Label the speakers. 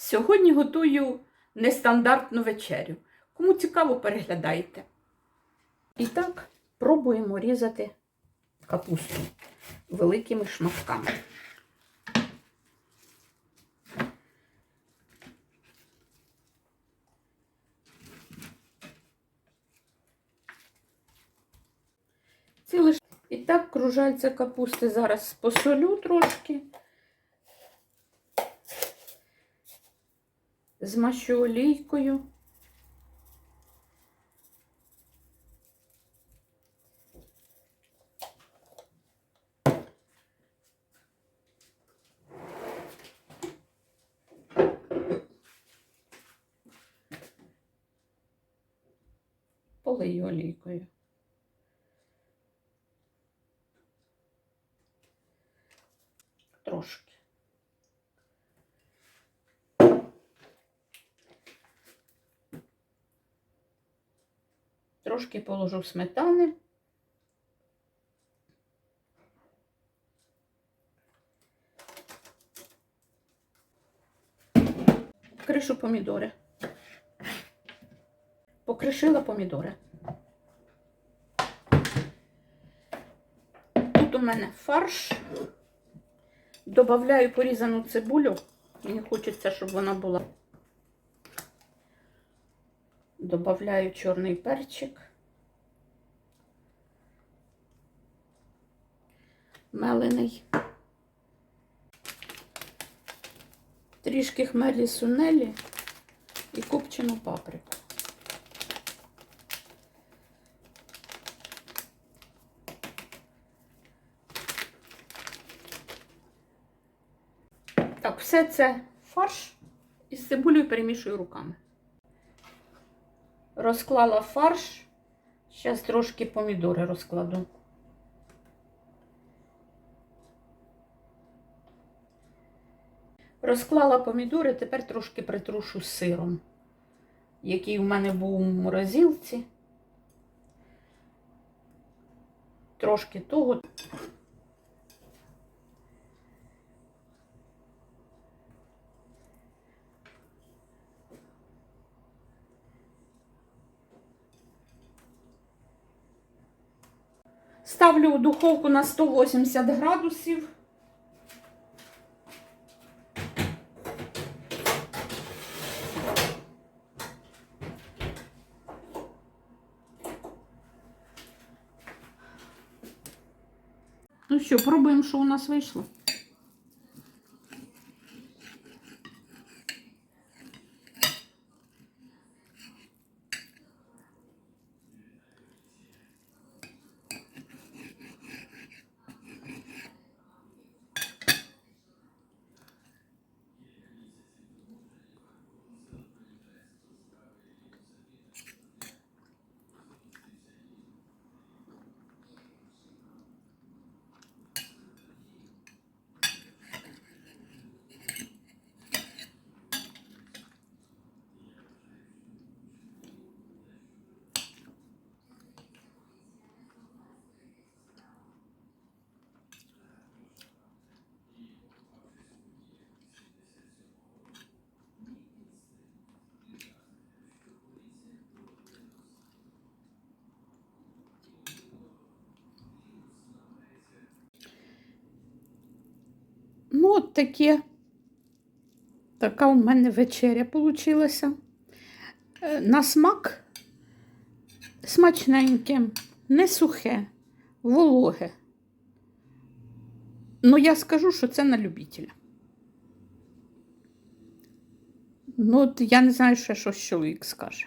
Speaker 1: Сьогодні готую нестандартну вечерю. Кому цікаво, переглядайте. І так, пробуємо різати капусту великими шматками. І так кружальця капусти зараз посолю трошки. Змащу олійкою. Полию олійкою. Трошки. Трошки положу сметани. Кришу помідори. Покришила помідори. Тут у мене фарш. Добавляю порізану цибулю. Мені хочеться, щоб вона була. Добавляю чорний перчик. Мелений. Трішки хмелі сунелі і копчену паприку. Так, все це фарш із цибулею перемішую руками. Розклала фарш. Зараз трошки помідори розкладу. Розклала помідори, тепер трошки притрушу сиром, який у мене був у морозилці. Трошки того. Ставлю духовку на 180 градусів. Ну що, пробуємо, що у нас вийшло. От таке. Така у мене вечеря получилася. Е, На смак смачненьке, не сухе, вологе. Ну, я скажу, що це на любителя. Ну, от я не знаю, ще що чоловік скаже.